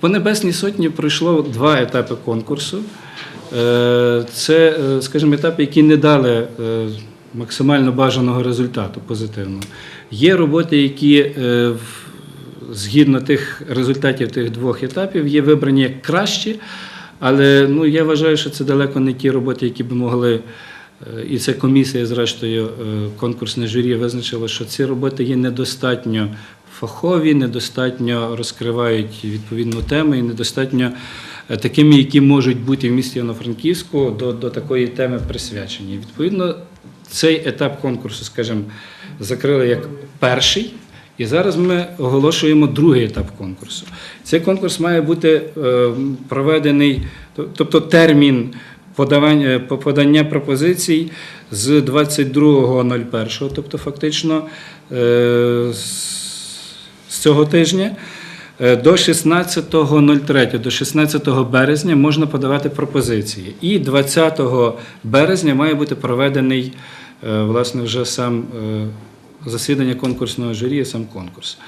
По Небесній Сотні пройшло два етапи конкурсу. Е, Це, е, скажімо, етапи, які не дали е, максимально бажаного результату позитивного. Є роботи, які згідно тих результатів тих двох етапів є вибрані як кращі, але ну, я вважаю, що це далеко не ті роботи, які би могли. І це комісія, зрештою, конкурсне журі визначило, що ці роботи є недостатньо фахові, недостатньо розкривають відповідну тему і недостатньо е, такими, які можуть бути в місті Івано-Франківську до, до такої теми присвячені. Відповідно, цей етап конкурсу, скажімо, закрили як перший. І зараз ми оголошуємо другий етап конкурсу. Цей конкурс має бути е, проведений, тобто термін подавання, подання пропозицій з 22.01, тобто фактично е, з з цього тижня. е, До 16.03, до 16 березня можна подавати пропозиції. І 20 березня має бути проведений е, власне вже сам е, засідання конкурсного журі, сам конкурс.